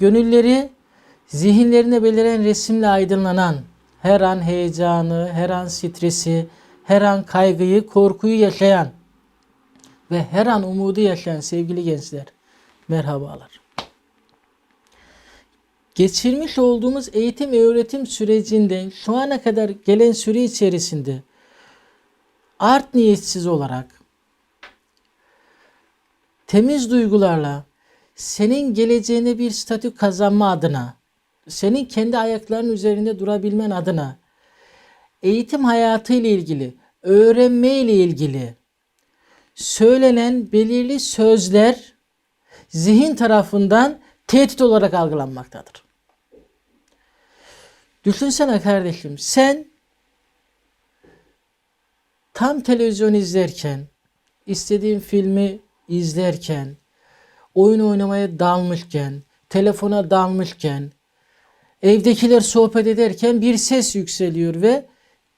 Gönülleri zihinlerine beliren resimle aydınlanan, her an heyecanı, her an stresi, her an kaygıyı, korkuyu yaşayan ve her an umudu yaşayan sevgili gençler, merhabalar. Geçirmiş olduğumuz eğitim ve öğretim sürecinde şu ana kadar gelen süre içerisinde art niyetsiz olarak temiz duygularla senin geleceğine bir statü kazanma adına, senin kendi ayaklarının üzerinde durabilmen adına, eğitim hayatı ile ilgili, öğrenme ile ilgili söylenen belirli sözler zihin tarafından tehdit olarak algılanmaktadır. Düşünsene kardeşim sen tam televizyon izlerken, istediğin filmi izlerken, oyun oynamaya dalmışken, telefona dalmışken, evdekiler sohbet ederken bir ses yükseliyor ve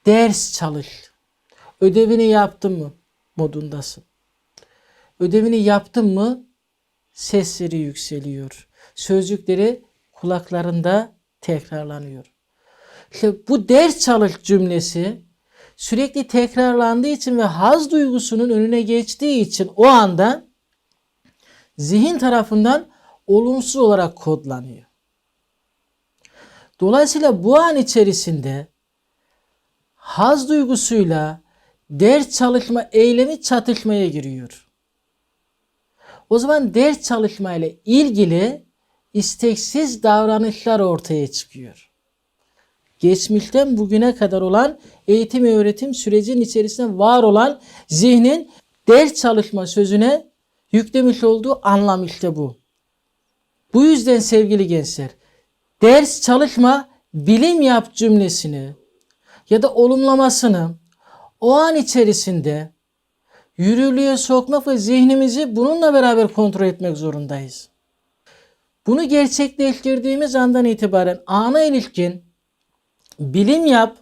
ders çalış. Ödevini yaptın mı? modundasın. Ödevini yaptın mı? Sesleri yükseliyor. Sözcükleri kulaklarında tekrarlanıyor. İşte bu ders çalış cümlesi sürekli tekrarlandığı için ve haz duygusunun önüne geçtiği için o anda zihin tarafından olumsuz olarak kodlanıyor. Dolayısıyla bu an içerisinde haz duygusuyla ders çalışma eylemi çatışmaya giriyor. O zaman ders çalışma ile ilgili isteksiz davranışlar ortaya çıkıyor. Geçmişten bugüne kadar olan eğitim öğretim sürecinin içerisinde var olan zihnin ders çalışma sözüne yüklemiş olduğu anlam işte bu. Bu yüzden sevgili gençler, ders çalışma, bilim yap cümlesini ya da olumlamasını o an içerisinde yürürlüğe sokmak ve zihnimizi bununla beraber kontrol etmek zorundayız. Bunu gerçekleştirdiğimiz andan itibaren ana ilişkin bilim yap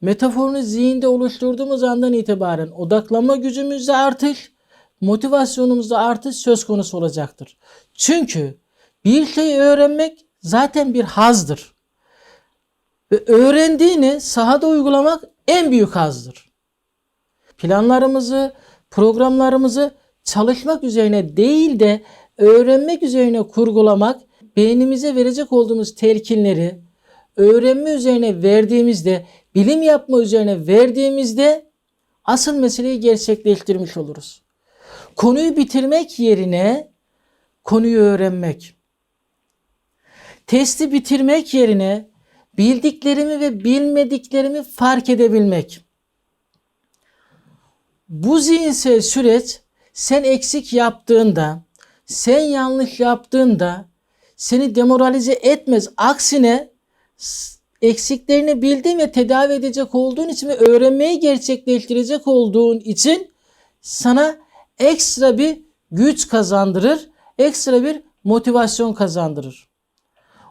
metaforunu zihinde oluşturduğumuz andan itibaren odaklanma gücümüzde artış, motivasyonumuzda artış söz konusu olacaktır. Çünkü bir şeyi öğrenmek zaten bir hazdır. Ve öğrendiğini sahada uygulamak en büyük hazdır. Planlarımızı, programlarımızı çalışmak üzerine değil de öğrenmek üzerine kurgulamak, beynimize verecek olduğumuz telkinleri öğrenme üzerine verdiğimizde, bilim yapma üzerine verdiğimizde asıl meseleyi gerçekleştirmiş oluruz. Konuyu bitirmek yerine konuyu öğrenmek. Testi bitirmek yerine bildiklerimi ve bilmediklerimi fark edebilmek. Bu zihinsel süreç sen eksik yaptığında, sen yanlış yaptığında seni demoralize etmez. Aksine eksiklerini bildiğin ve tedavi edecek olduğun için ve öğrenmeyi gerçekleştirecek olduğun için sana ekstra bir güç kazandırır, ekstra bir motivasyon kazandırır.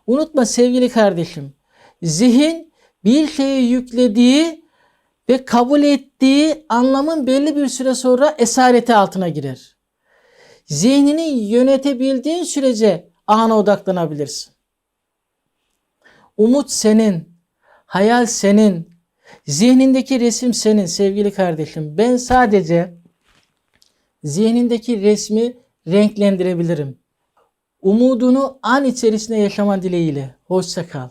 Unutma sevgili kardeşim, zihin bir şeye yüklediği ve kabul ettiği anlamın belli bir süre sonra esareti altına girer. Zihnini yönetebildiğin sürece ana odaklanabilirsin. Umut senin, hayal senin, zihnindeki resim senin sevgili kardeşim. Ben sadece zihnindeki resmi renklendirebilirim. Umudunu an içerisinde yaşama dileğiyle. Hoşça kal.